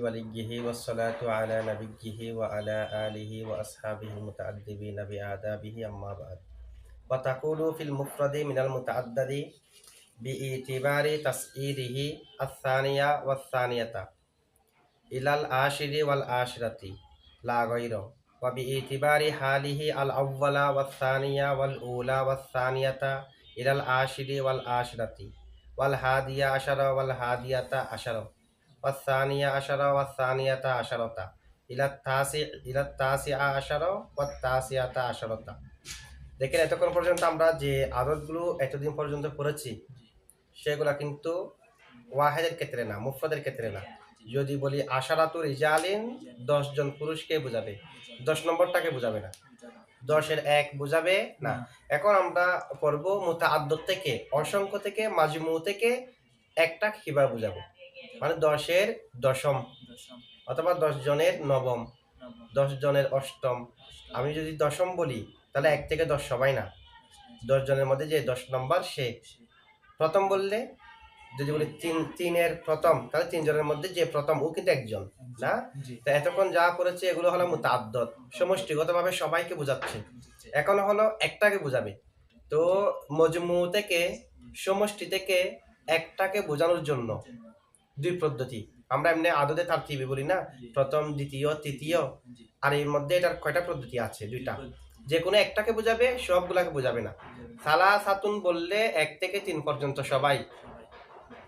وليه والصلاة على نبيه وعلى آله وأصحابه المتعذبين بآدابه أما بعد. وتقول في المفرد من المتعدد بإعتبار تسعيره الثانية والثانية إلى العاشر والعاشرة لا غير. وبإعتبار حاله الأول والثانية والأولى والثانية إلى العاشر والعاشرة والهادية عشر والهادية عشر. والثانية عشر والثانية عشرة إلى التاسع إلى التاسعة عشر والتاسعة عشرة দেখেন এতক্ষণ পর্যন্ত আমরা যে আদতগুলো এতদিন পর্যন্ত পড়েছি সেগুলো কিন্তু ওয়াহেদের ক্ষেত্রে না মুফরাদের ক্ষেত্রে না যদি বলি আশারাতুর ইজালিন দশজন পুরুষকে বোঝাবে দশ নম্বরটাকে বোঝাবে না দশের এক বোঝাবে না এখন আমরা পড়ব মুতাআদ্দত থেকে অসংখ্য থেকে মাজমু থেকে একটা কিভাবে বোঝাবো মানে দশের দশম অথবা দশ জনের নবম। নবম। দশ জনের অষ্টম। আমি যদি দশম বলি তাহলে এক থেকে দশ সবাই না? দশ জনের মধ্যে যে দশ নম্বর সে। প্রথম বললে যদি বলি তিন তিনের প্রথম তাহলে তিনজনের মধ্যে যে প্রথম ও কিন্তু একজন না? তা এতক্ষণ যা করেছে এগুলো হলো মুতাদ্দত। সমষ্টিগতভাবে সবাইকে বোঝাচ্ছে। এখন হলো একটাকে বোঝাবে। তো মজমু থেকে সমষ্টি থেকে একটাকে বোঝানোর জন্য। দুই পদ্ধতি। আমরা এমনি আদতে তার টিভি বলি না? প্রথম দ্বিতীয় তৃতীয়। আর এর মধ্যে এটার কয়টা পদ্ধতি আছে? দুইটা। যে কোনো একটাকে বোঝাবে সবগুলাকে বোঝাবে না। সালা সাতুন বললে এক থেকে তিন পর্যন্ত সবাই।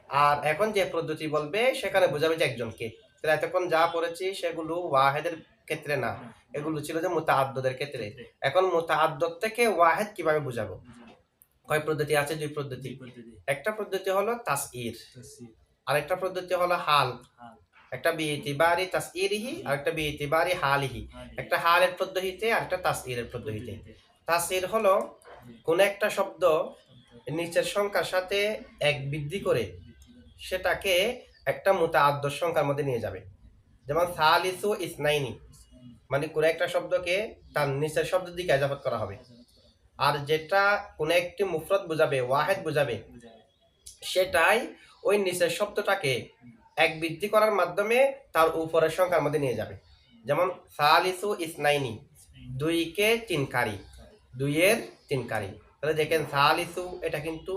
আর এখন যে পদ্ধতি বলবে সেখানে বোঝাবে যে একজনকে। তাহলে এতক্ষণ যা পড়েছি সেগুলো ওয়াহেদের ক্ষেত্রে না। এগুলো ছিল যে মুতাআদ্দদের ক্ষেত্রে। এখন মুতাআদ্দদ থেকে ওয়াহেদ কীভাবে বোঝাবো? কয় পদ্ধতি আছে? দুই পদ্ধতি। একটা পদ্ধতি হলো তাসইর। আরেকটা পদ্ধতি হলো হাল। একটা বিইতিবারি তাসইরিহি আর একটা বিইতিবারি হালিহি। একটা হালের পদ্ধতিতে আর একটা তাসইরের পদ্ধতিতে। তাসইর হলো কোন একটা শব্দ নিচের সংখ্যার সাথে এক বৃদ্ধি করে সেটাকে একটা মোটা মুতাআদ্দ সংখ্যার মধ্যে নিয়ে যাবে। যেমন সালিসু ইসনাইনি মানে কোন একটা শব্দকে তার নিচের শব্দের দিকে এজাফত করা হবে। আর যেটা কোন একটি মুফরত বোঝাবে ওয়াহেদ বোঝাবে। সেটাই ওই নিচের শব্দটাকে এক বৃদ্ধি করার মাধ্যমে তার উপরের সংখ্যার মধ্যে নিয়ে যাবে। যেমন, সালিসু ইসনাইনি, দুইকে তিন কারি দুইয়ের তিন কারি তাহলে দেখেন, সালিসু এটা কিন্তু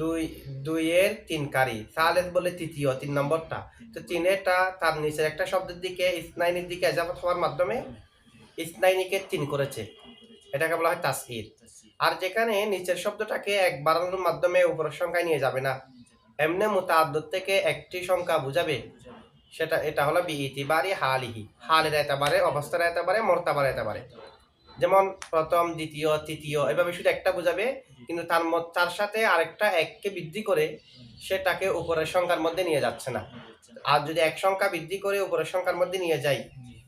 দুই, দুইয়ের তিন কারি সালেস বলে তৃতীয়, তিন নম্বরটা। তো তিনেরটা তার নিচের একটা শব্দের দিকে, ইসনাইনির দিকে এজাফত হওয়ার মাধ্যমে ইসনাইনিকে তিন করেছে। এটাকে বলা হয় তাসইর আর যেখানে নিচের শব্দটাকে এক বাড়ানোর মাধ্যমে উপরের সংখ্যায় নিয়ে যাবে না। এমনি মুতাআদ্দদ থেকে একটি সংখ্যা বুঝাবে। সেটা, এটা হলো বিইতিবারি হালিহি। হালের এতাবারে, অবস্থার এতাবারে, মর্তাবার এতাবারে। যেমন প্রথম, দ্বিতীয়, তৃতীয়, এভাবে শুধু একটা বোঝাবে, কিন্তু তার তার সাথে আরেকটা এককে বৃদ্ধি করে সেটাকে উপরের সংখ্যার মধ্যে নিয়ে যাচ্ছে না। আর যদি এক সংখ্যা বৃদ্ধি করে উপরের সংখ্যার মধ্যে নিয়ে যাই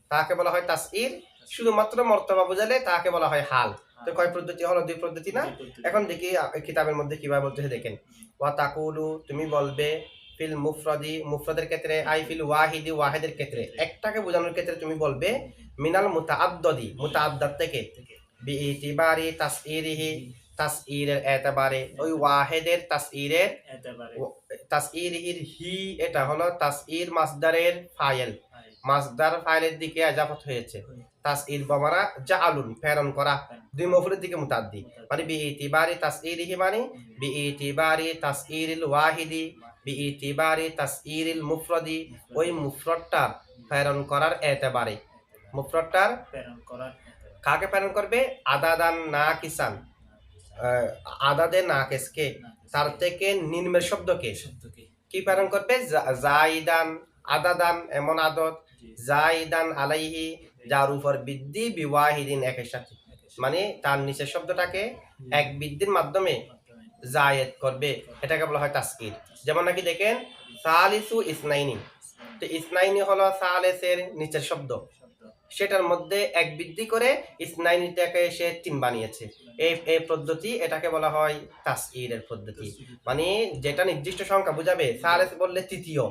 তাকে বলা হয় তাসইর। শুধুমাত্র মর্তবা বোঝালে তাকে বলা হয় হাল। তো কয় পদ্ধতি? হলো দুই পদ্ধতি না? এখন দেখি কিতাবের মধ্যে কীভাবে বলতেছে দেখেন। ওয়া তাকুলু তুমি বলবে ফিল মুফরাদি মুফরাদের ক্ষেত্রে আই ফিল ওয়াহিদি ওয়াহিদের ক্ষেত্রে। একটাকে বোঝানোর ক্ষেত্রে তুমি বলবে মিনাল মুতাআদ্দাদি মুতাআদ্দাদ থেকে। বিইতিবারি তাসইরিহি তাসইরের এতবারে। ওই ওয়াহিদের তাসইরের তাসইরিহির হি এটা হলো তাসইর মাসদারের ফাইল মাসদার ফাইলের দিকে আজাফত হয়েছে। তাসইর বমারা জাআলুন প্রেরণ করা। দুই মফুলের দিকে মুতাদ্দি। মানে বি বিইতিবারি তাসইরিহি মানে বি বিইতিবারি তাসইরিল ওয়াহিদি বি বিইতিবারি তাসইরিল মুফরদি। ওই মুফরদটা প্রেরণ করার এতেবারে। মুফরদটার প্রেরণ করার কাকে প্রেরণ করবে? আদাদান না কিসান আদাদে না কেসকে তার থেকে নিম্নের শব্দকে। কি প্রেরণ করবে? জাইদান আদাদান এমন আদত। জাইদান আলাইহি যার উপর বৃদ্ধি বিবাহিদিন একের সাথে। মানে তার নিচের শব্দটাকে এক বৃদ্ধির মাধ্যমে জায়েদ করবে। এটাকে বলা হয় তাস্কির। যেমন নাকি দেখেন সালিসু ইসনাইনি। তো ইসনাইনি হলো সালেসের নিচের শব্দ। সেটার মধ্যে এক বৃদ্ধি করে ইসনাইনিটাকে সে তিন বানিয়েছে। এই এই পদ্ধতি এটাকে বলা হয় তাসইরের পদ্ধতি। মানে যেটা নির্দিষ্ট সংখ্যা বুঝাবে সালেস বললে তৃতীয়।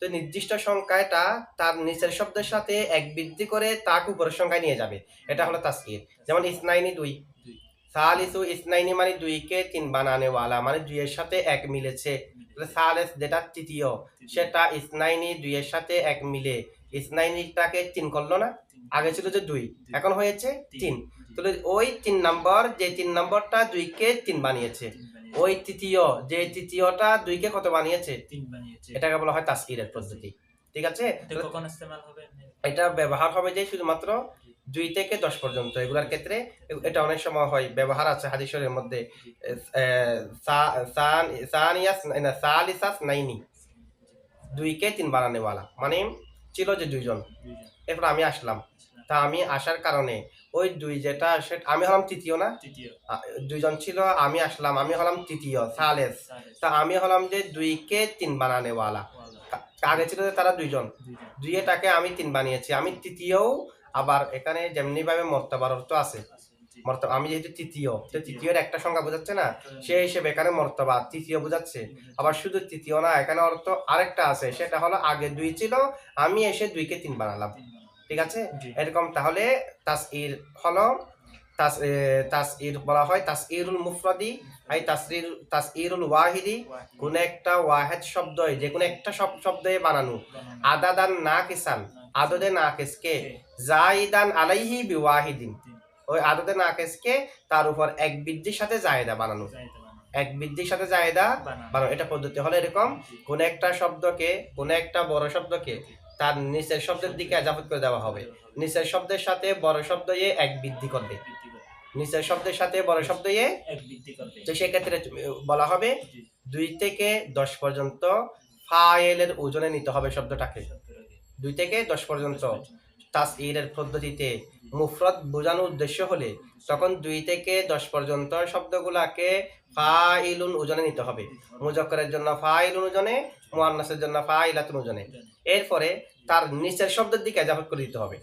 তো নির্দিষ্ট সংখ্যাটা তার নিচের শব্দের সাথে এক বৃদ্ধি করে তাকে উপরের সংখ্যায় নিয়ে যাবে। এটা হলো তাসকির যেমন ইসনাইনি দুই। সালিসু ইসনাইনি মানে দুইকে তিন বানানে ওয়ালা মানে দুইয়ের সাথে এক মিলেছে। সালেস যেটা তৃতীয় সেটা ইসনাইনি দুইয়ের সাথে এক মিলে। ইসনাইনিটাকে তিন করল না? আগে ছিল যে দুই। এখন হয়েছে তিন। তাহলে ওই তিন নম্বর যে তিন নম্বরটা দুইকে তিন বানিয়েছে। ওই তৃতীয় যে তৃতীয়টা দুইকে কত বানিয়েছে? তিন বানিয়েছে। এটাকে বলা হয় তাসকিরের পদ্ধতি। ঠিক আছে? এটা কখন ইস্তেমাল হবে? এটা ব্যবহার হবে যে শুধুমাত্র দুই থেকে দশ পর্যন্ত এগুলার ক্ষেত্রে। এটা অনেক সময় হয় ব্যবহার আছে হাদিসের মধ্যে। সানিয়াস না, সালিসাস নাইনি। দুইকে তিন বানানেওয়ালা। মানে ছিল যে দুইজন। এরপর আমি আসলাম। তা আমি আসার কারণে ওই দুই যেটা আমি হলাম তৃতীয় না? দুইজন ছিল আমি আসলাম আমি হলাম তৃতীয় সালেস। তা আমি হলাম যে দুইকে তিন বানানেওয়ালা আগে ছিল যে তারা দুইজন। দুইটাকে আমি তিন বানিয়েছি। আমি তৃতীয় আবার এখানে যেমনিভাবে ভাবে মর্তবার অর্থ আছে। মর্তবা। আমি যেহেতু তৃতীয় তো তৃতীয়ের একটা সংখ্যা বোঝাচ্ছে না? সেই হিসেবে এখানে মর্তবা তৃতীয় বোঝাচ্ছে। আবার শুধু তৃতীয় না এখানে অর্থ আরেকটা আছে সেটা হলো আগে দুই ছিল আমি এসে দুইকে তিন বানালাম। ঠিক আছে? এরকম তাহলে তাস হলো তাস তাস ইর বলা হয় তাস ইরুল মুফরাদি। আই তাসরির তাস ইরুল ওয়াহিদি। কোন একটা ওয়াহেদ শব্দ যে কোনো একটা শব- শব্দে বানানো। আদাদান না কিসান আদদে না কেসকে? জাইদান আলাইহি বিওয়াহিদিন। ওই আদদে না কেসকে তার উপর এক বৃদ্ধির সাথে জায়দা বানানো। এক বৃদ্ধির সাথে জায়দা বানানো। এটা পদ্ধতি হলো এরকম কোন একটা শব্দকে কোন একটা বড় শব্দকে তার নিচের শব্দের দিকে আজাবত করে দেওয়া হবে। নিচের শব্দের সাথে বড় শব্দ ইয়ে এক বৃদ্ধি করবে। নিচের শব্দের সাথে বড় শব্দ ইয়ে এক বৃদ্ধি করবে। তো সেক্ষেত্রে বলা হবে দুই থেকে দশ পর্যন্ত ফাইলের ওজনে নিতে হবে শব্দটাকে। দুই থেকে দশ পর্যন্ত। তাস এর পদ্ধতিতে মুফরদ বোঝানোর উদ্দেশ্য হলে তখন দুই থেকে দশ পর্যন্ত শব্দগুলাকে ফাইলুন ওজনে নিতে হবে। মুজক্করের জন্য ফাইলুন ওজনে মুয়ান্নাসের জন্য ফাইলাতুন ওজনে এরপরে তার নিচের শব্দের দিকে এজাফত করে দিতে হবে।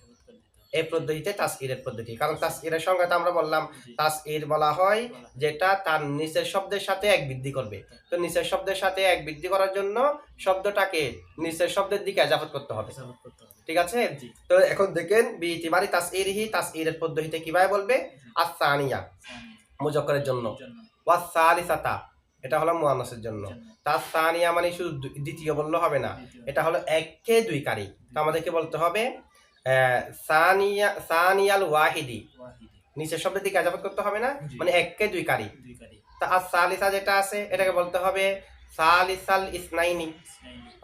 এই পদ্ধতিতে তাস ইরের পদ্ধতি। কারণ তাস ইরের সংজ্ঞাতে আমরা বললাম তাস ইর বলা হয় যেটা তার নিচের শব্দের সাথে এক বৃদ্ধি করবে। তো নিচের শব্দের সাথে এক বৃদ্ধি করার জন্য শব্দটাকে নিচের শব্দের দিকে হবে করতে হবে। ঠিক আছে? তো এখন দেখেন বিইতিবারি তাস তাসইরের পদ্ধতিতে কীভাবে বলবে? আসানিয়া সানি। মুজাক্করের জন্য। জন্য। ওয়াসালিসাতা এটা হলো মুয়ান্নাসের জন্য। জন্য। তাসানিয়া মানে শুধু দ্বিতীয় বললে হবে না। এটা হলো একে দুই কারি। তো আমাদেরকে বলতে হবে সানিয়া সানিয়াল ওয়াহিদি। নিচের শব্দের দিকে আজাবত করতে হবে না? মানে একে দুই কারি। দুই কারি। তা আর সালিসা যেটা আছে এটাকে বলতে হবে সালিসাল ইসনাইনি।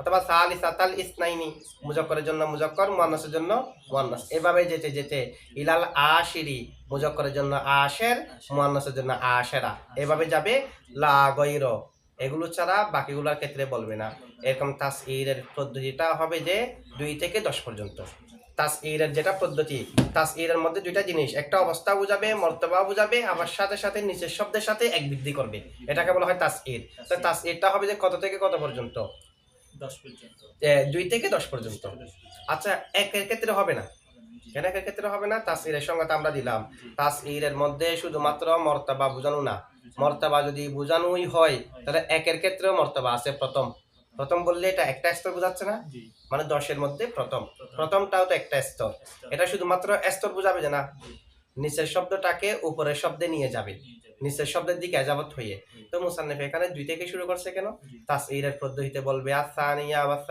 অথবা সালিসাতাল ইসনাইনি, মুজাক্করের জন্য মুজাক্কর, মুয়ান্নাসের জন্য মুয়ান্নাস। এভাবে যেতে যেতে ইলাল আশিরি, মুজাক্করের জন্য আশের, মুয়ান্নাসের জন্য আশেরা। এভাবে যাবে লা গৈর এগুলো ছাড়া বাকিগুলোর ক্ষেত্রে বলবে না। এরকম তাস ইরের পদ্ধতিটা হবে যে দুই থেকে দশ পর্যন্ত। তাস ইরের যেটা পদ্ধতি তাস ইরের মধ্যে দুইটা জিনিস। একটা অবস্থা বুঝাবে, মর্তবা বুঝাবে, আবার সাথে সাথে নিচের শব্দের সাথে এক বৃদ্ধি করবে। এটাকে বলা হয় তাস ইর তাস ইরটা হবে যে কত থেকে কত পর্যন্ত? দুই থেকে দশ পর্যন্ত। আচ্ছা একের ক্ষেত্রে হবে না। কেন একের ক্ষেত্রে হবে না? তাসইরের সঙ্গে তো আমরা দিলাম। জি। তাসইরের মধ্যে শুধুমাত্র মর্তাবা বোঝানো না। মর্তাবা যদি বোঝানোই হয় তাহলে একের ক্ষেত্রেও মর্তাবা আছে প্রথম। প্রথম বললে এটা একটা স্তর বোঝাচ্ছে না? মানে দশের মধ্যে প্রথম। প্রথম। প্রথমটাও তো একটা স্তর। স্তর। এটা শুধুমাত্র স্তর বোঝাবে যে না নিচের শব্দটাকে উপরের শব্দে নিয়ে যাবে। নিচের শব্দের দিকে এজাবত হয়ে তো মুসান্নিফ এখানে দুই থেকে শুরু করছে কেন? জি। তাসইরের পদ্ধতিতে বলবে আর সানিয়া বা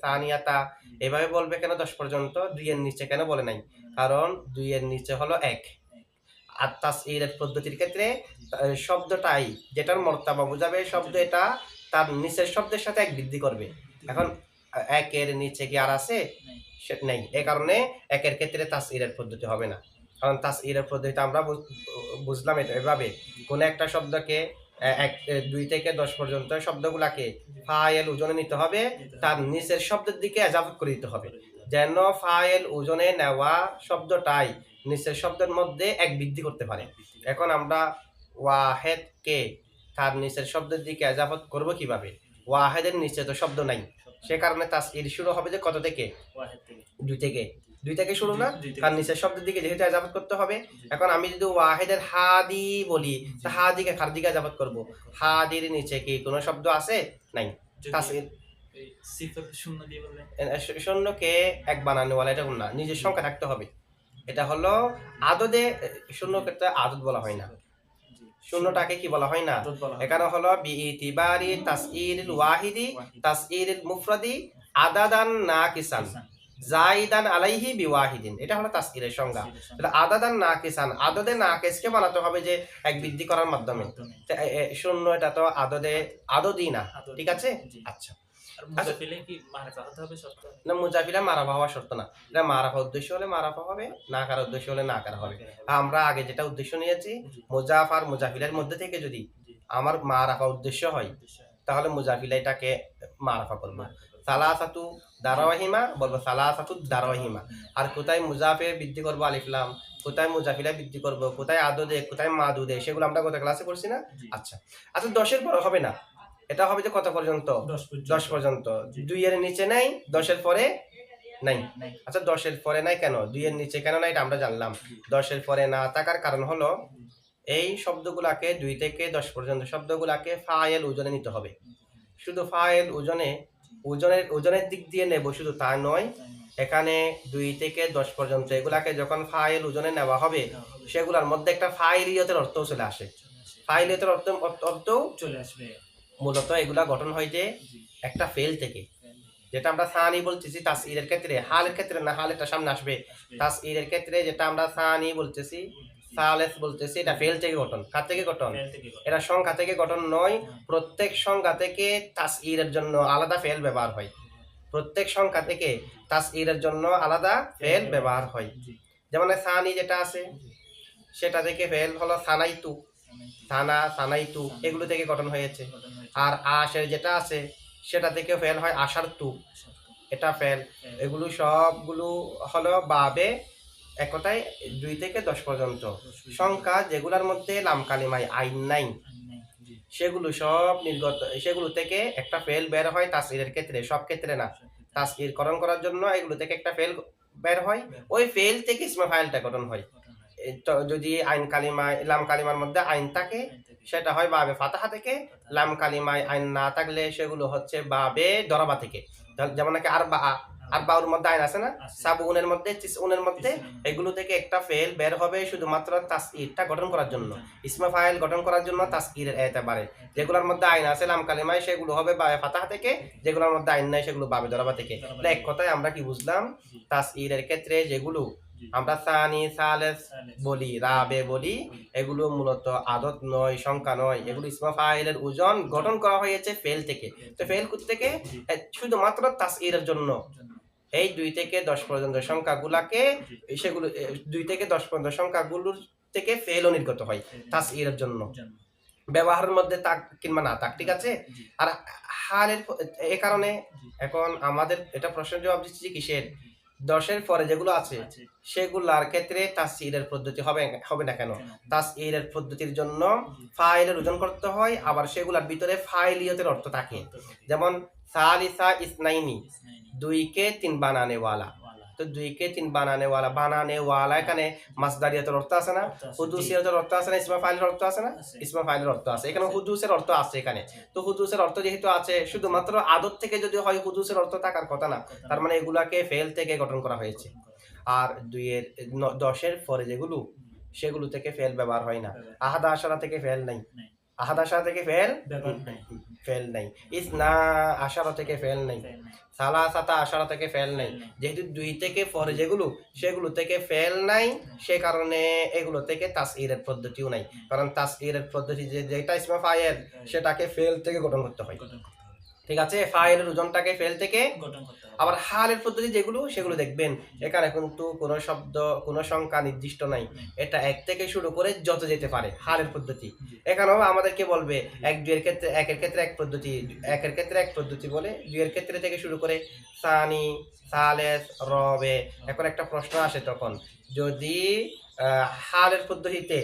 সানিয়া তা এভাবে বলবে কেন দশ পর্যন্ত? দুইয়ের নিচে কেন বলে নাই? কারণ দুইয়ের নিচে হলো এক। আর তাসইরের পদ্ধতির ক্ষেত্রে শব্দটাই যেটার মর্তাবা বোঝাবে শব্দ এটা তার নিচের শব্দের সাথে এক বৃদ্ধি করবে। এখন একের নিচে কি আর আছে? নেই। সে- নেই। এ কারণে একের ক্ষেত্রে তাসইরের পদ্ধতি হবে না। কারণ তাসইরের পদ্ধতিতে আমরা বুঝ- বুঝলাম এটা এভাবে। কোন একটা শব্দকে এক দুই থেকে দশ পর্যন্ত শব্দগুলাকে ফায়েল ওজনে নিতে হবে তার নিচের শব্দের দিকে এজাফত করে দিতে হবে। যেন ফায়েল ওজনে নেওয়া শব্দটাই নিচের শব্দের মধ্যে এক বৃদ্ধি করতে পারে। এখন আমরা ওয়াহেদকে তার নিচের শব্দের দিকে এজাফত করব কীভাবে? ওয়াহেদের নিচে তো শব্দ নাই। সে কারণে তাস এর শুরু হবে যে কত থেকে। দুই থেকে। দুই থেকে শুরু না? তার নিচের শব্দের দিকে যেহেতু এজাফত করতে হবে এখন আমি যদি ওয়াহেদের হাদি বলি তা হাদিকে খার দিকে এজাফত করব? হাদির নিচে কি কোনো শব্দ আছে? নাই। শূন্যকে এক বানানোওয়ালা এটা না নিজের সংখ্যা থাকতে হবে। এটা হলো আদদে শূন্যকে তো আদত বলা হয় না। শূন্যটাকে কি বলা হয় না। এখানে হলো বিইতিবারি তাসইরিল ওয়াহিদি ওয়াহিদ। তাসইরিল মুফরাদি আদাদান নাকিসান কিসান। জাইদান আলাইহি বিওয়াহিদিন। এটা হলো তাসইরের সংজ্ঞা। তাহলে আদাদান নাকিসান। আদদে নাকিসকে বানাতে হবে যে এক বৃদ্ধি করার মাধ্যমে। শূন্য এটা তো আদদে আদদি। না ঠিক আছে? আচ্ছা। শর্ত? না মুজাফিলা মারাফা হওয়া শর্ত না। এটা মারাফা উদ্দেশ্য হলে মারাফা হবে না কার উদ্দেশ্য হলে না কার হবে। আমরা আগে যেটা উদ্দেশ্য নিয়েছি জি, মুজাফ আর মুজাফিলের মধ্যে থেকে যদি। আমার মারাফা উদ্দেশ্য হয় তাহলে মুজাফিলা এটাকে মারাফা করব। সালাসাতু দারাওয়াহিমা বলব সালাসাতু দারাওয়াহিমা আর কোথায় মুজাফে বৃদ্ধি করব আলিফলাম কোথায় মুজাফিলা বৃদ্ধি করব কোথায় আদদে কোথায় মাদুদে সেগুলো আমরা গত ক্লাসে করছি না? আচ্ছা। আচ্ছা দশের পর হবে না? এটা হবে যে কত পর্যন্ত? দশ পর্যন্ত। পর্যন্ত। দুইয়ের নিচে নাই দশের পরে নাই। আচ্ছা দশের পরে নাই কেন? দুইয়ের নিচে কেন নাই এটা আমরা জানলাম। দশের পরে না থাকার কারণ হলো এই শব্দগুলাকে দুই থেকে দশ পর্যন্ত শব্দগুলাকে ফায়েল ওজনে নিতে হবে। শুধু ফায়েল ওজনে ওজনের ওজনের দিক দিয়ে নেব শুধু তা নয়। এখানে দুই থেকে দশ পর্যন্ত, এগুলাকে যখন ফাইল ওজনে নেওয়া হবে, সেগুলোর মধ্যে একটা ফাইলিয়তের অর্থ চলে আসে। ফাইলিয়তের অর্থ অর্থ চলে আসবে। মূলত এগুলা গঠন হয় যে জি। একটা ফেল থেকে, যেটা আমরা সানি বলতেছি তাসইরের ক্ষেত্রে। হালের ক্ষেত্রে না হাল এটা সামনে আসবে। তাস তাসইরের ক্ষেত্রে যেটা আমরা সানি বলতেছি সালেস বলতেছি এটা ফেল থেকে গঠন। কার থেকে গঠন। এটা সংখ্যা থেকে গঠন নয়। প্রত্যেক সংখ্যা থেকে তাসইরের জন্য আলাদা ফেল ব্যবহার হয়। প্রত্যেক সংখ্যা থেকে তাসইরের জন্য আলাদা ফেল ব্যবহার হয়। যেমন সানি যেটা আছে সেটা থেকে ফেল হলো সানাইতু। সানা সানাইতু এগুলো থেকে গঠন হয়েছে। আর আশের যেটা আছে সেটা থেকে ফেল হয় আশার তু এটা ফেল ফেল। এগুলো সবগুলো হলো বাবে একটাই দুই থেকে দশ পর্যন্ত। সংখ্যা যেগুলোর মধ্যে লাম কালিমাই আইন নাই। সেগুলো সব নির্গত সেগুলো থেকে একটা ফেল বের হয় তাসিরের ক্ষেত্রে সব ক্ষেত্রে না। তাসির করণ করার জন্য এগুলো থেকে একটা ফেল বের হয়। ওই ফেল থেকে ইসমা ফাইলটা গঠন হয়। যদি আইন কালিমা লাম কালিমার মধ্যে আইন থাকে সেটা হয় বাবে ফাতাহা থেকে। লাম কালিমায় আইন না থাকলে সেগুলো হচ্ছে বাবে দরাবা থেকে। যেমন- যেমন নাকি আর বা আর বাউর মধ্যে আইন আছে না। সাবুনের মধ্যে চিসউনের মধ্যে এগুলো থেকে একটা ফেল বের হবে শুধুমাত্র তাসইরটা গঠন করার জন্য। গঠন। ইসমা ফাইল গঠন করার জন্য তাসইরের এতেবারে যেগুলোর মধ্যে আইন আছে লাম কালিমায় সেগুলো হবে বা ফাতাহা থেকে যেগুলোর মধ্যে আইন নাই সেগুলো বাবে দরাবা থেকে। তাহলে এক কথায় আমরা কি বুঝলাম? তাসইরের ক্ষেত্রে যেগুলো আমরা সানি সালেস বলি রাবে বলি এগুলো মূলত আদত নয় সংখ্যা নয়। এগুলো ইসমা ফাইলের ওজন গঠন করা হয়েছে ফেল থেকে। তো ফেল থেকে শুধুমাত্র তাসইরের জন্য। জন্য। এই দুই থেকে দশ পর্যন্ত সংখ্যাগুলাকে সেগুলো দুই থেকে দশ পর্যন্ত সংখ্যাগুলোর থেকে ফেলও নির্গত হয় তাস এর জন্য। ব্যবহারের মধ্যে তাক কিংবা না তাক ঠিক আছে? আর হারের এ কারণে এখন আমাদের এটা প্রশ্ন জবাব দিচ্ছি যে কিসের? দশের পরে যেগুলো আছে। সেগুলার ক্ষেত্রে তাসিরের পদ্ধতি হবে হবে না কেন? তাসিরের পদ্ধতির জন্য ফাইলের ওজন করতে হয় আবার সেগুলোর ভিতরে ফাইলিয়তের অর্থ থাকে। যেমন সালিসা ইসনাইনি দুইকে তিন বানানে ওয়ালা ওয়ালা। তো দুইকে তিন বানানে ওয়ালা বানানে ওয়ালা এখানে মাসদারিয়তের অর্থ আছে না? হুদুসিয়তের অর্থ আছে না? ইসমা ফাইলের অর্থ আছে না? ইসমা ফাইলের অর্থ আছে। এখানে হুদুসের অর্থ আছে এখানে। তো হুদুসের অর্থ যেহেতু আছে শুধুমাত্র আদত থেকে যদি হয় হুদুসের অর্থ থাকার কথা না তার মানে এগুলাকে ফেল থেকে গঠন করা হয়েছে। আর দুইয়ের দশের পরে যেগুলো সেগুলো থেকে ফেল ব্যবহার হয় না। আহাদা আশারা থেকে ফেল নাই। আহাদা থেকে ফেল ফেল নাই। ইস না আশারা থেকে ফেল নাই। সালা সাতা আশারা থেকে ফেল নাই। যেহেতু দুই থেকে পরে যেগুলো সেগুলো থেকে ফেল নাই সে কারণে এগুলো থেকে তাসইরের পদ্ধতিও নাই। কারণ তাসইরের পদ্ধতি যে যেটা ইসমা ফায়েল সেটাকে ফেল থেকে গঠন করতে হয়। ঠিক আছে? ফাইলের ওজনটাকে ফেল থেকে। আবার হালের পদ্ধতি যেগুলো সেগুলো দেখবেন। এখানে কিন্তু কোনো শব্দ কোনো সংখ্যা নির্দিষ্ট নাই। এটা এক থেকে শুরু করে যত যেতে পারে হালের পদ্ধতি। এখানেও আমাদেরকে বলবে এক দুইয়ের ক্ষেত্রে একের ক্ষেত্রে এক পদ্ধতি একের ক্ষেত্রে এক পদ্ধতি বলে দুইয়ের ক্ষেত্রে থেকে শুরু করে সানি সালেস রবে এখন একটা প্রশ্ন আসে তখন। যদি হালের পদ্ধতিতে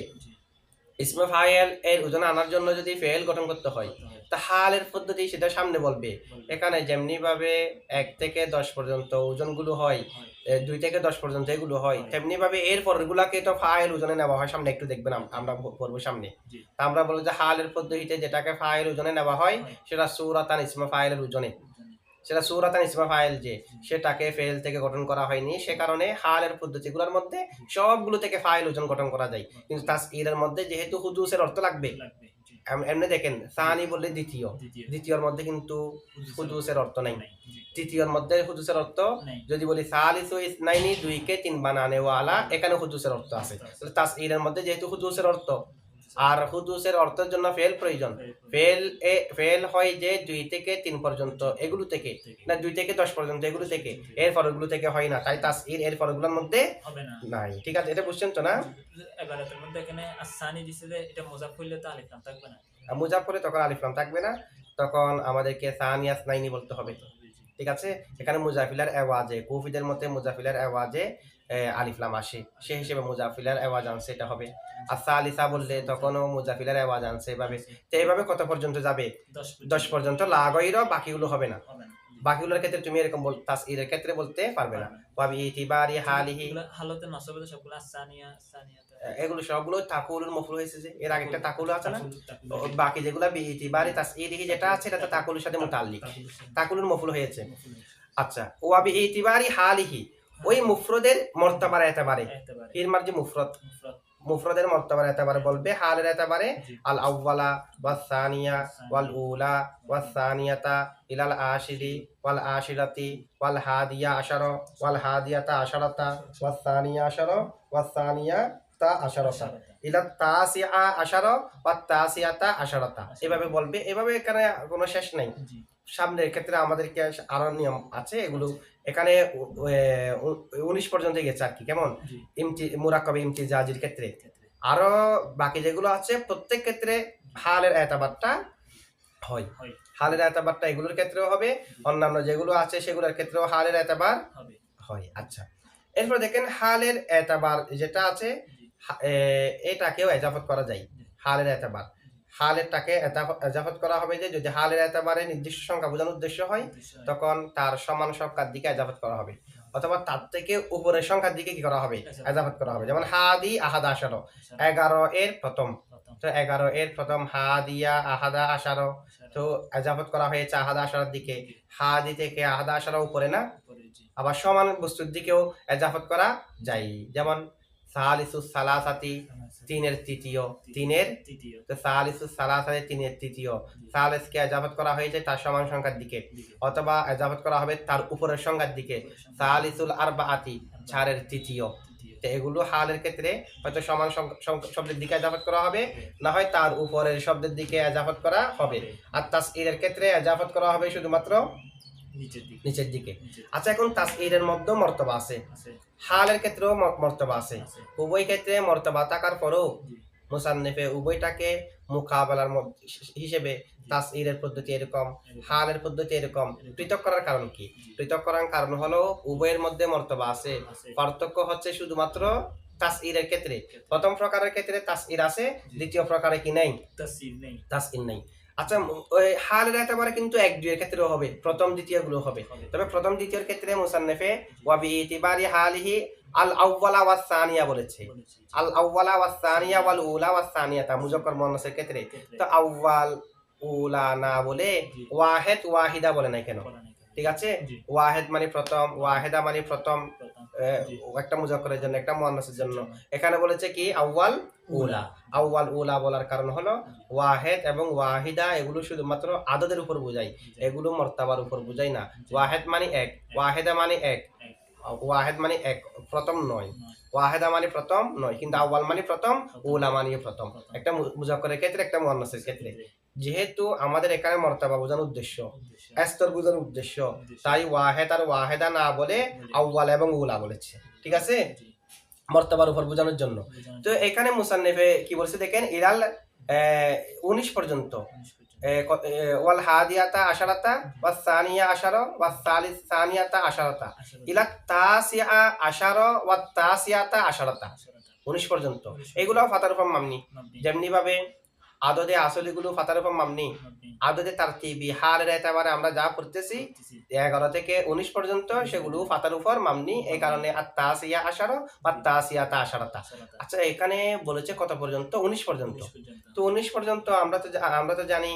ইসমে ফাইল এর ওজন আনার জন্য যদি ফেল গঠন করতে হয়। হালের পদ্ধতি সেটা সামনে বলবে। এখানে যেমনি ভাবে এক থেকে দশ পর্যন্ত ওজনগুলো হয় হয়। দুই থেকে দশ পর্যন্ত এগুলো হয়। তেমনি ভাবে এর পরেরগুলাকে তো ফাইল ওজনে নেওয়া হয় সামনে একটু দেখবেন আমরা পড়ব সামনে। আমরা বলব যে হালের পদ্ধতিতে যেটাকে ফাইল ওজনে নেওয়া হয়। সেটা সুরাতান ইসমা ফাইলের ওজনে। সেটা সুরাতান ইসমা ফাইল যে সেটাকে ফেল থেকে গঠন করা হয়নি সে কারণে হালের পদ্ধতিগুলোর মধ্যে সবগুলো থেকে ফাইল ওজন গঠন করা যায়। কিন্তু তাস এর মধ্যে যেহেতু হুদুসের অর্থ লাগবে। এমনি দেখেন সানি বললে দ্বিতীয়। দ্বিতীয়। দ্বিতীয়র মধ্যে কিন্তু হুদুসের অর্থ নাই। তৃতীয়র মধ্যে হুদুসের অর্থ যদি বলি সালিসু ইসনাইনি দুইকে তিন বানানে ওয়ালা এখানে হুদুসের অর্থ আছে। তাস এর মধ্যে যেহেতু হুদুসের অর্থ আর হুদুসের অর্থের জন্য ফেল প্রয়োজন। ফেল এ ফেল হয় যে দুই থেকে তিন পর্যন্ত এগুলো থেকে। না দুই থেকে দশ পর্যন্ত এগুলো থেকে। এর ফরগুলো থেকে হয় না। তাই তাস এর এর ফরগুলোর মধ্যে হবে না। নাই। ঠিক আছে এটা বুঝছেন তো না? এবারের মধ্যে এখানে আসানি দিছে যে এটা মোজাফ হইলে তো আলিফ নাম থাকবে না। মুজাফ করে তখন আলিফলাম থাকবে না। তখন আমাদেরকে সানিয়াস নাইনি বলতে হবে। ঠিক আছে? এখানে মুজাফিলার আওয়াজে কুফিদের মধ্যে মুজাফিলার আওয়াজে আলিফলাম আসে। সে হিসেবে মুজাফিলার আওয়াজ আনছে এটা হবে। আর সালিসা বললে তখনও মুজাফিলার আওয়াজ আনছে এভাবে। তো এইভাবে কত পর্যন্ত যাবে? দশ পর্যন্ত। লাগইরও বাকিগুলো হবে না। বাকিগুলোর ক্ষেত্রে তুমি এরকম বল তাসইরের ক্ষেত্রে বলতে পারবে না। ওয়াবি ইতিবারি হালিহি। এগুলো হালতে নসবে সবগুলো আসানিয়া এগুলো সবগুলো তাকুলুর মফুল হয়েছে যে। এর আগে একটা তাকুল আছে না? বাকি যেগুলো বি ইতিবারি তাসইরিহি যেটা আছে এটা তাকুলের সাথে মুতাল্লিক। হয়েছে। মফুল হয়েছে। আচ্ছা ওয়াবি ইতিবারি হালিহি। ওই মুফরদের মর্তাবার এতেবারে। এর মার্জি মুফরদ। মুফরাদ। মুফরদের মর্তাবার এতেবারে বলবে হালের এতেবারে। আল আউ্বালা ওয়াস সানিয়া ওয়াল উলা ওয়াস সানিয়াতা ইলাল আশিরি ওয়াল আশিরাতি ওয়াল হাদিয়া আশার ওয়াল হাদিয়াতা আশারাতা ওয়াস সানিয়া আশার ওয়াস সানিয়াতা আশারাতা। ইলা তাসিআ আশার ওয়াত তাসিয়াতা আশারাতা। এভাবে বলবে। এভাবে এখানে কোনো শেষ নাই। সামনের ক্ষেত্রে আমাদেরকে আরও নিয়ম আছে? এগুলো এখানে উনিশ পর্যন্ত গেছে আর কি কেমন। ইমতি মুরাক্কাবে ইমতিজাজির ক্ষেত্রে। ক্ষেত্রে। আরও বাকি যেগুলো আছে প্রত্যেক ক্ষেত্রে হালের এতাবারটা হয়। হালের এতাবারটা এগুলোর ক্ষেত্রেও হবে অন্যান্য যেগুলো আছে সেগুলোর ক্ষেত্রেও হালের এতাবার হয় আচ্ছা। এরপর দেখেন হালের এতাবার যেটা আছে এটাকেও এজাফত করা যায় হালের এতাবার হালেরটাকে তাকে এজাফত করা হবে যে যদি হালের এতাবারে নির্দিষ্ট সংখ্যা বোঝানোর উদ্দেশ্য হয় তখন তার সমান সংখ্যার দিকে এজাফত করা হবে। অথবা তার থেকে উপরের সংখ্যার দিকে কি করা হবে? এজাফত। করা হবে। যেমন হাদি আহাদা আশারো। এগারো এর প্রথম। তো এগারো এর প্রথম হাদিয়া আহাদা আশারো। তো এজাফত করা হয়েছে আহাদা আশারার দিকে। হাদি থেকে আহাদা আশারা উপরে না? আবার সমান বস্তুর দিকেও এজাফত করা যায়। যেমন সালিসু সালাসাতি। তিনের তৃতীয়। তিনের তৃতীয়। তো সালিসু সালাসাতি তিনের তৃতীয়। সালিসকে এজাফত করা হয়েছে তার সমান সংখ্যার দিকে। অথবা এজাফত করা হবে তার উপরের সংখ্যার দিকে। সালিসুল আরবাআতি চারের তৃতীয়। তৃতীয়। তো এগুলো হালের ক্ষেত্রে হয়তো সমান শব্দের দিকে এজাফত করা হবে। না হয় তার উপরের শব্দের দিকে এজাফত করা হবে। আর তাসইরের ক্ষেত্রে এজাফত করা হবে শুধুমাত্র নিচের দিকে। আচ্ছা এখন মর্তবা আছে। হালের ক্ষেত্রেও মর্তবা আছে। উভয় ক্ষেত্রে মর্তবা থাকার পরেও জি। মুসান্নিফে উভয়টাকে মোকাবেলার হিসেবে পদ্ধতি এরকম হালের পদ্ধতি এরকম। পৃথক করার কারণ কি? পৃথক করার কারণ হলো উভয়ের মধ্যে মর্তবা আছে। পার্থক্য হচ্ছে শুধুমাত্র তাসইরের ক্ষেত্রে। প্রথম প্রকারের ক্ষেত্রে তাসইর আছে দ্বিতীয় প্রকারে কি নেই? তাসির নেই। তাসইর নেই। আচ্ছা ওই হালের একেবারে কিন্তু এক দুইয়ের ক্ষেত্রেও হবে। প্রথম দ্বিতীয়গুলো হবে। তবে প্রথম দ্বিতীয়ের ক্ষেত্রে মুসান্নেফে ওয়াবি ইতিবারি হালিহি আল আউওয়ালা ওয়াস সানিয়া বলেছে। আল আউওয়ালা ওয়াস সানিয়া ওয়াল উলা ওয়াস সানিয়াতা মুজাক্কার মুয়ান্নাসের ক্ষেত্রে। তো আউওয়াল উলা না বলে ওয়াহেদ ওয়াহিদা বলে নাই কেন? ঠিক আছে? ওয়াহেদ মানে প্রথম ওয়াহেদা মানে প্রথম। একটা মুজাক্করের জন্য একটা মুয়ান্নাসের জন্য। এখানে বলেছে কি? আউয়াল উলা আউয়াল উলা বলার কারণ হলো ওয়াহেদ এবং ওয়াহিদা, এগুলো শুধুমাত্র আদদের উপর বোঝায় এগুলো মর্তাবার উপর বোঝায় না ওয়াহেদ মানে এক, ওয়াহেদা মানে এক। ওয়াহেদ মানে এক, প্রথম নয়। ওয়াহেদা মানে প্রথম নয়, কিন্তু আউয়াল মানে প্রথম, উলা মানে প্রথম একটা মুজাক্করের ক্ষেত্রে, একটা মুয়ান্নাসের ক্ষেত্রে যেহেতু আমাদের এখানে মর্তাবা বোঝানোর উদ্দেশ্য উদ্দেশ্য। স্তর বোঝানোর উদ্দেশ্য। তাই ওয়াহেদ আর ওয়াহেদা না বলে আউয়াল এবং উলা বলেছে ঠিক আছে। মর্তাবার উপর বোঝানোর জন্য। তো এখানে মুসান্নেফে কি বলছে দেখেন ইরাল উনিশ পর্যন্ত। ওয়াল হাদিয়াতা আশারাতা বা সানিয়া আশার বা সালিস সানিয়াতা আশারাতা। ইলা তাসিয়া আশার ওয়াত তাসিয়াতা আশারাতা। উনিশ পর্যন্ত। এগুলো ফাতার উপর মামনি। যেমনি ভাবে আদদে আসলিগুলো ফাতার উপর মামনি। আদদে তার হারের এতাবারে আমরা যা পড়তেছি করতেছি। এগারো থেকে উনিশ পর্যন্ত সেগুলো ফাতার উপর মামনি এই কারণে আর তাসিয়া বা আশারাতা। আসলে আচ্ছা এখানে বলেছে কত পর্যন্ত? উনিশ পর্যন্ত। তো উনিশ পর্যন্ত আমরা তো আমরা তো জানি।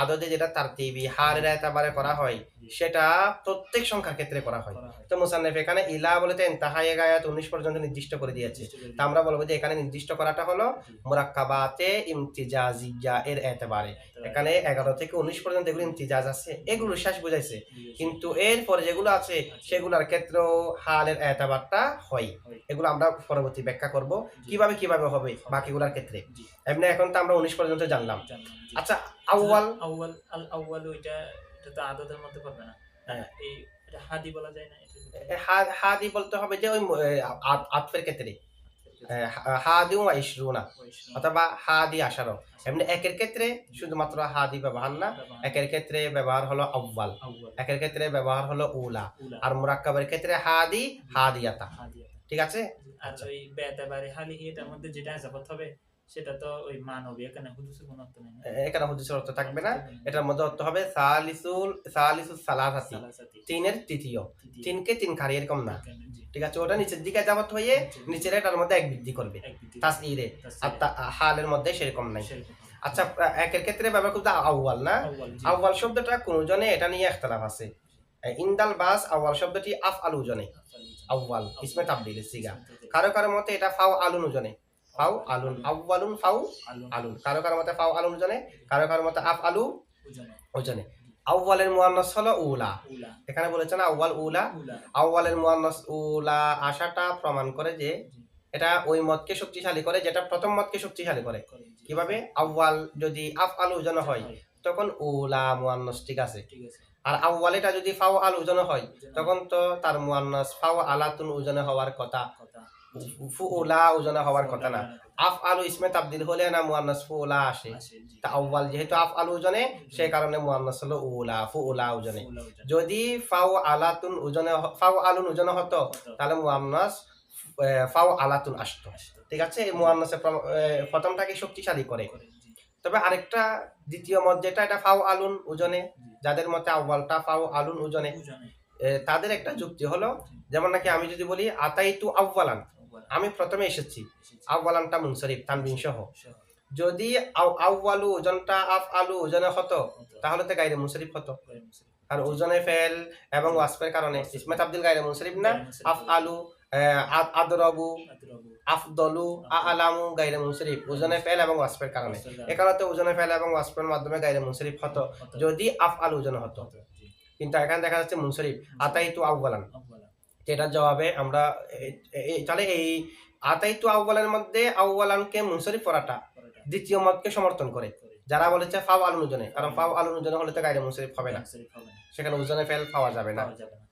আদতে যেটা তার তিবি হারের এতাবারে করা হয় সেটা প্রত্যেক সংখ্যার ক্ষেত্রে করা হয়। তো মুসান্নেফ এখানে ইলা বলতে ইন্তাহায়ে গায়াত উনিশ পর্যন্ত নির্দিষ্ট করে দিয়েছে। তা আমরা বলব যে এখানে নির্দিষ্ট করাটা হলো মুরাক্কাবাতে ইমতিজাজিয়া এর এতেবারে। এখানে এগারো থেকে উনিশ পর্যন্ত এগুলো ইমতিজাজ আছে এগুলো শেষ বুঝাইছে। কিন্তু এরপরে যেগুলো আছে সেগুলোর ক্ষেত্রেও হালের এতবারটা হয়। এগুলো আমরা পরবর্তী ব্যাখ্যা করব। কীভাবে কীভাবে হবে বাকিগুলোর ক্ষেত্রে। এমনি এখন তো আমরা উনিশ পর্যন্ত জানলাম, আচ্ছা আউয়াল। আউয়াল আল আউয়াল ওইটা এটা তো আদতের মধ্যে পড়বে না। হ্যাঁ। এই এটা হাদি বলা যায় না এটা এ হা- হাদি বলতে হবে যে ওই আতফের ক্ষেত্রে। হাদি ও ইশরুনা অথবা হাদি আশারো। এমনি একের ক্ষেত্রে শুধুমাত্র হাদি ব্যবহার না একের ক্ষেত্রে ব্যবহার হলো আউয়াল। আউয়াল। একের ক্ষেত্রে ব্যবহার হলো উলা। আর মুরাক্কাবের ক্ষেত্রে হাদি হাদিয়াতা। হাদিয়া ঠিক আছে? আচ্ছা। ওই বেতাবারে হালিহি এটার মধ্যে যেটা আজাবত হবে সেটা তো ওই মানবী এখানে হুদুসের কোনো অর্থ নেই না। এখানে হুদিসের অর্থ থাকবে না। এটার মধ্যে অর্থ হবে সালিসুল সালিসুল সালাসাতি। তিনের তৃতীয়। তিনকে তিন এরকম না। ঠিক আছে ওটা নিচের দিকে যাবত হয়ে নিচের এটার মধ্যে এক বৃদ্ধি করবে। তাসিরে। আর হালের মধ্যে সেরকম নাই। আচ্ছা একের ক্ষেত্রে ব্যবহার করতে আউয়াল না? আউয়াল, শব্দটা কোন জনে এটা নিয়ে একতলাফ আছে। ইন্দাল বাস আউয়াল শব্দটি আফ আলু জনে। আউয়াল ইসমে তাবদিল সিগা। কারও কারও মতে এটা ফাও আলু জনে। ফাও আলুন। আলু আলুন। কারও কারও মতে ফাও আলুন জনে কারও কারও মতে আফ আলু ওজনে মুয়ান্নাস হলো উলা। এখানে বলেছেন উলা? উলা। আউয়ালের মুয়ান্নাস উলা আশাটা প্রমাণ করে যে এটা ওই মতকে শক্তিশালী করে যেটা প্রথম মতকে শক্তিশালী করে। কীভাবে? আউয়াল যদি আফ আলু ওজন হয় তখন উলা মুয়ান্নাস ঠিক আছে। আর আউয়ালেটা যদি ফাও আল ওজন হয় তখন তো তার মুয়ান্নাস ফাও আলাতুন ওজনে হওয়ার কথা। কথা ফু উলা ওজনে হওয়ার কথা না। আফ আলু ইসমে তাবদিল হলে না মুয়ান্নাস ফু উলা আসে তা আউয়াল যেহেতু আফ আলু ওজনে সেই কারণে হলো উলা ওজনে যদি ফাও আলাতুন ওজনে আলুন ওজনে হতো তাহলে আলাতুন আসতো। ঠিক আছে? এই প্রথমটাকে শক্তিশালী করে। তবে আরেকটা দ্বিতীয় মত যেটা এটা ফাও আলুন ওজনে যাদের মতে আউয়ালটা ফাও আলুন ওজনে। তাদের একটা যুক্তি হলো যেমন নাকি আমি যদি বলি আতাইতু আউ্বালান। আমি প্রথমে এসেছি। আউ্বালানটা মুনসরিফ তানবিন সহ। যদি আউ্বালু ওজনটা আফ আলু ওজনে হতো। তাহলে তো গাইরে মুনসরিফ হতো। আর ওজনে ফেল এবং ওয়াসফের কারণে। ইসমাত আব্দুল গাইরে মুনসরিফ না? আফ আলু আদরবু আফদলু আলামু গাইরে মুনসরিফ। ওজনে ফেল এবং ওয়াসফের কারণে। এ কারণে। তো ওজনে ফেল এবং ওয়াসফের মাধ্যমে গাইরে মুনসরিফ হতো। যদি আফ আলু ওজনে হতো। হতো, কিন্তু এখানে দেখা যাচ্ছে মুনসরিফ। আতাইতু আউ্বালান এটার জবাবে আমরা তাহলে এই আতাইতু আউ্বালের মধ্যে আউ্বালানকে মুনসরিফ করাটা পরোটা। দ্বিতীয় মতকে সমর্থন করে। যারা বলেছে ফাও আলুন ওজনে কারণ ফাও আলুন ওজনে হলে তো গাইরে মুনসরিফ হবে না। সেখানে ওজনে ফেল পাওয়া যাবে না।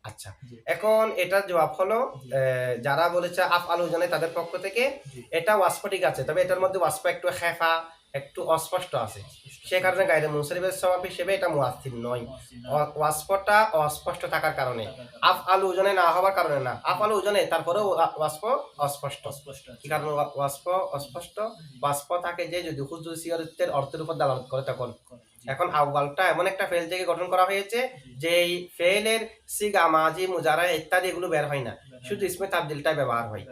আচ্ছা এখন এটার জবাব হলো। যারা বলেছে আফ আলু ওজনে তাদের পক্ষ থেকে এটা ওয়াস্প ঠিক আছে তবে এটার মধ্যে ওয়াস্প একটু খেফা একটু অস্পষ্ট আছে সে কারণে গাইরে মুনসরিফের স্বভাব হিসেবে এটা মুয়াসির নয়। ওয়াস্পটা অস্পষ্ট থাকার কারণে। আফ আলু ওজনে না হওয়ার কারণে না। আফ আলু ওজনে, তারপরেও ওয়া- ওয়াস্প অস্পষ্ট। কি কারণে ওয়া- ওয়াস্প অস্পষ্ট? ওয়াস্প থাকে যে, যদি হুজুসিয়তের অর্থের উপর দালালত করে তখন। এখন আউয়ালটা এমন একটা ফেল থেকে গঠন করা হয়েছে, যে এই ফেলের সিগা, মাজি, মুজারা ইত্যাদি এগুলো বের হয় না। শুধু ইসমে তাবদিলটাই ব্যবহার হয়।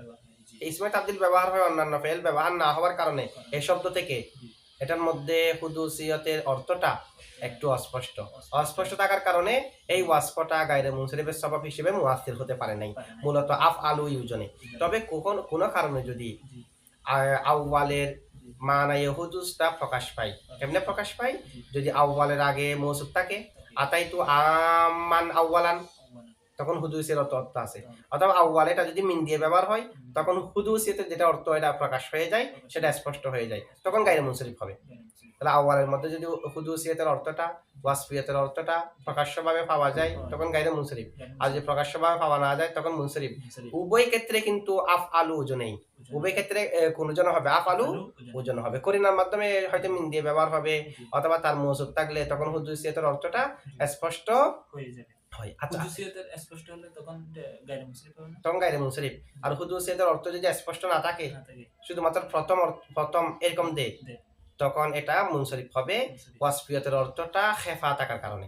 ইসমে তাবদিল ব্যবহার হয়, অন্যান্য ফেল ব্যবহার না হওয়ার কারণে এই শব্দ থেকে। এটার মধ্যে হুদুসিয়তের অর্থটা একটু অস্পষ্ট। অস্পষ্ট। থাকার কারণে এই ওয়াস্পটা গাইরে মুনসরিফের স্বভাব হিসেবে মুয়াসির হতে পারে নাই মূলত আফ আলু ইউজনে। তবে কখন কোনো কারণে যদি জি। আ- আউয়ালের মানায় হুদুসটা প্রকাশ পায় কেমনে প্রকাশ পায়? যদি আউয়ালের আগে মৌসুফ থাকে আতাই তো আমান আউয়ালা। তখন হুদুসের অর্থ অর্থ আছে। অথবা আউয়াল এটা যদি মিন দিয়ে ব্যবহার হয় তখন হুদুসিতে যেটা অর্থ এটা প্রকাশ হয়ে যায় সেটা স্পষ্ট হয়ে যায়। তখন গাইরে মুনসরিফ হবে। তাহলে আউয়ালের মধ্যে যদি হুদুসিয়তের অর্থটা ওয়াসফিয়তের অর্থটা প্রকাশ্যভাবে পাওয়া যায় তখন গাইরে মুনসরিফ আর যদি প্রকাশ্যভাবে পাওয়া না যায় তখন মুনসরিফ উভয় ক্ষেত্রে কিন্তু আফ আলু ওজনেই উভয় ক্ষেত্রে কোন জন হবে। আফ আলু ওজন। হবে। করিনার মাধ্যমে হয়তো মিন দিয়ে ব্যবহার হবে অথবা তার মৌসুফ থাকলে তখন হুদুসিয়তের অর্থটা স্পষ্ট হয়ে যাবে। হয়। আচ্ছা স্পষ্ট হলে তখন এটা গায়রে মুসলিম হবে না? তখন গাইরে মুনসরিফ আর হুদুসিয়তের অর্থ যদি স্পষ্ট না থাকে শুধুমাত্র প্রথম প্রথম এরকম দে দে। তখন এটা মুনসরিফ হবে। মুসলিম। অর্থটা খেফা থাকার কারণে।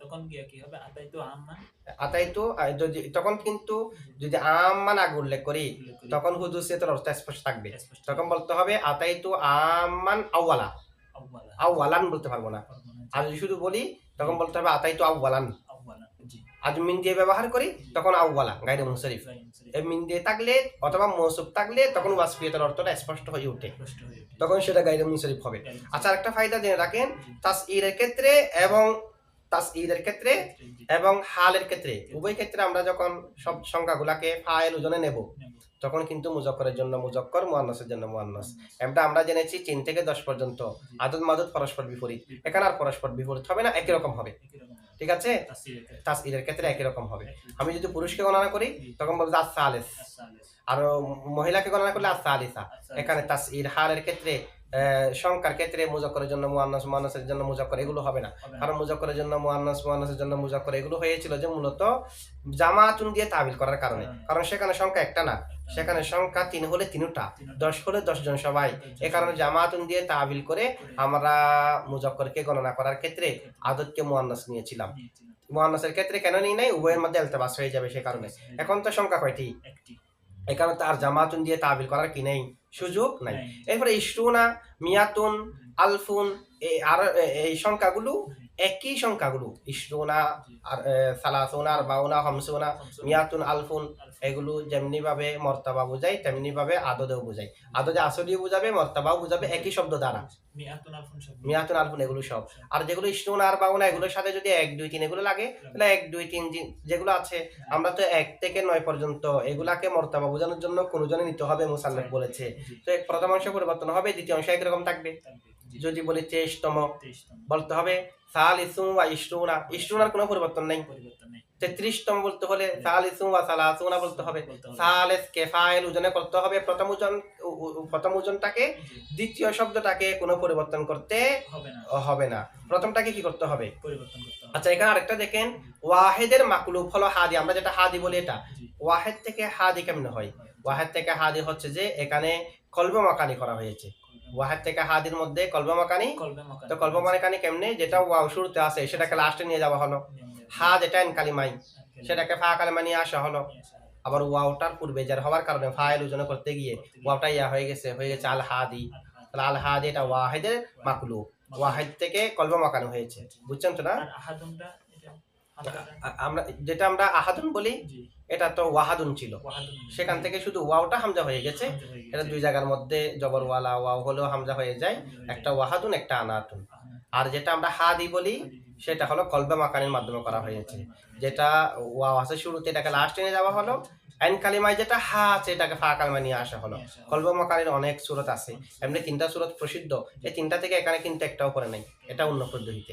তখন গিয়া কি হবে? আতাই তো আম্মা আতাই তো আহ, যদি তখন কিন্তু যদি আম্মান আগে উল্লেখ করি। তখন হুদুসিয়তের অর্থ স্পষ্ট থাকবে। তখন বলতে হবে আতাই তো আম্মান আউয়ালা। আউয়ালা। আউয়ালান বলতে পারব না। আর যদি শুধু বলি তখন বলতে হবে আতাই তো আর মিন দিয়ে ব্যবহার করি তখন আউ্বালা গাইরে মুনসারিফ। গায়ে এই মিন দিয়ে থাকলে অথবা মৌসুফ থাকলে তখন ওয়াসফিয়তের অর্থটা স্পষ্ট হয়ে ওঠে। তখন সেটা গাইরে মুনসারিফ হবে। আচ্ছা আরেকটা ফায়দা জেনে রাখেন তাস ইরের ক্ষেত্রে এবং তাস ইরের ক্ষেত্রে এবং হালের ক্ষেত্রে। উভয় ক্ষেত্রে আমরা যখন সব সংখ্যাগুলাকে ফাইল ওজনে নেব। তখন কিন্তু মুজক্করের জন্য মুজক্কর মুয়ান্নাসের জন্য মুয়ান্নাস। এটা আমরা জেনেছি তিন থেকে দশ পর্যন্ত। আদত মাদত পরস্পর বিপরীত। এখানে আর পরস্পর বিপরীত হবে না একই রকম হবে। ঠিক আছে? তাসিরের ক্ষেত্রে। একই রকম হবে। আমি যদি পুরুষকে গণনা করি তখন বলব আসা আলেস আর মহিলাকে গণনা করলে আসা আলিসা। এখানে তাস ইর হালের ক্ষেত্রে সংখ্যার ক্ষেত্রে মুজক্করের জন্য মুয়ান্নাস মুয়ান্নাসের জন্য মুজক্কর এগুলো হবে না। কারণ মুজক্করের জন্য মুয়ান্নাস মুয়ান্নাসের জন্য মুজক্কর এগুলো হয়েছিল যে মূলত জামাতুন দিয়ে তাবিল করার কারণে। কারণ সেখানে সংখ্যা একটা না। সেখানে সংখ্যা তিন হলে তিনটা দশ হলে দশ জন সবাই। এ কারণে জামাতুন দিয়ে তাবিল করে আমরা মুজক্করকে গণনা করার ক্ষেত্রে আদতকে মুয়ান্নাস নিয়েছিলাম। নিয়েছিলাম। ক্ষেত্রে কেন নিই নাই? উভয়ের মধ্যে এলতেবাস হয়ে যাবে সে কারণে। এখন তো সংখ্যা কয়টি? একটি এ কারণে তার জামাতুন দিয়ে তাবিল করার কি নেই সুযোগ নাই নাই। এরপরে ইসরুনা মিয়াতুন আলফুন এই আর এই সংখ্যাগুলো একই সংখ্যাগুলো ইসরুনা আর সালাসুনা আর বাউনা হামসুনা। মিয়াতুন আলফুন এগুলো যেমনি ভাবে মর্তাবা বোঝায় তেমনি ভাবে আদদেও বোঝায়। আদদে আসলিও বোঝাবে মর্তাবাও বোঝাবে একই শব্দ দ্বারা। মিয়াতুন আলফুন এগুলো সব। আর যেগুলো ইসরুনা আর বাউনা এগুলোর সাথে যদি এক দুই তিন এগুলো লাগে তাহলে এক দুই তিন যেগুলো আছে আমরা তো এক থেকে নয় পর্যন্ত এগুলাকে মর্তাবা বোঝানোর জন্য কোনো জনে নিতে হবে মুসাল্লেফ বলেছে। তো এক প্রথম অংশ পরিবর্তন হবে দ্বিতীয় অংশ একরকম থাকবে। যদি বলি তেইশতম। বলতে হবে সাল ইসুম বা ইসরুনা ইসরুনার কোনো পরিবর্তন নেই। পরিবর্তন নেই। তেত্রিশতম বলতে হলে সাল ইসুম বা সালাসুনা বলতে হবে। হবে। সালেস কেফাইল ওজনে করতে হবে। প্রথম ওজন প্রথম ওজনটাকে দ্বিতীয় শব্দটাকে কোনো পরিবর্তন করতে হবে না। প্রথমটাকে কি করতে হবে? পরিবর্তন আচ্ছা এখানে আরেকটা দেখেন। ওয়াহেদের মাকুলুব হলো হাদি। আমরা যেটা হাদি বলি এটা। ওয়াহেদ থেকে হাদি কেমন হয়? ওয়াহেদ থেকে হাদি হচ্ছে যে এখানে কলব মাকানি করা হয়েছে। ওয়াহেদ থেকে হাদির মধ্যে কলব মাকানি তো কলব মাকানি কেমনে? যেটা ওয়াও শুরুতে আছে সেটাকে লাস্টে নিয়ে যাওয়া হলো। হা যেটা এন কালিমাই সেটাকে ফা কালিমা নিয়ে আসা হলো। আবার ওয়াওটার পূর্বে যার হওয়ার কারণে ফাইল ওজন করতে গিয়ে ওয়াওটা ইয়া হয়ে গেছে হয়ে গেছে আল হাদি। তাহলে আল হাদি এটা ওয়াহেদের মাকলু ওয়াহেদ থেকে কলব মাকানো হয়েছে। বুঝছেন তো না আর আহাদুনটা এটা হামজাটা? আ- আমরা যেটা আমরা আহাদুন বলি এটা তো ওয়াহাদুন ছিল। সেখান থেকে শুধু ওয়াওটা হামজা হয়ে গেছে। এটা দুই জায়গার মধ্যে জবর ওয়ালা ওয়াও হলেও হামজা হয়ে যায়। একটা ওয়াহাদুন একটা আনাতুন। আর যেটা আমরা হাদি বলি সেটা হলো কলবে মাকানের মাধ্যমে করা হয়েছে। যেটা ওয়াও আছে শুরুতে এটাকে লাস্ট এনে যাওয়া হলো। আইন কালিমায় যেটা হা আছে এটাকে ফা কালিমা নিয়ে আসা হলো। কলব মাকানের অনেক সুরত আছে। এমনি তিনটা সুরত প্রসিদ্ধ। এই তিনটা থেকে এখানে কিন্তু একটাও করে নাই। এটা অন্য পদ্ধতিতে।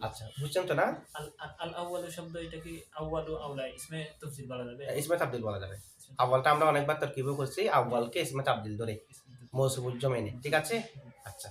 আচ্ছা বুঝছেন তো না? আল- আউয়ালু শব্দ এটা কি আউয়ালু আউলা ইসমে বলা যাবে? ইসমে তাবদিল বলা যাবে। আউ্বালটা আমরা অনেকবার তরকিবও করছি। আউ্বালকে ইসমে তাবদিল ধরে। মৌসুবুল জমেনে ঠিক আছে? আচ্ছা।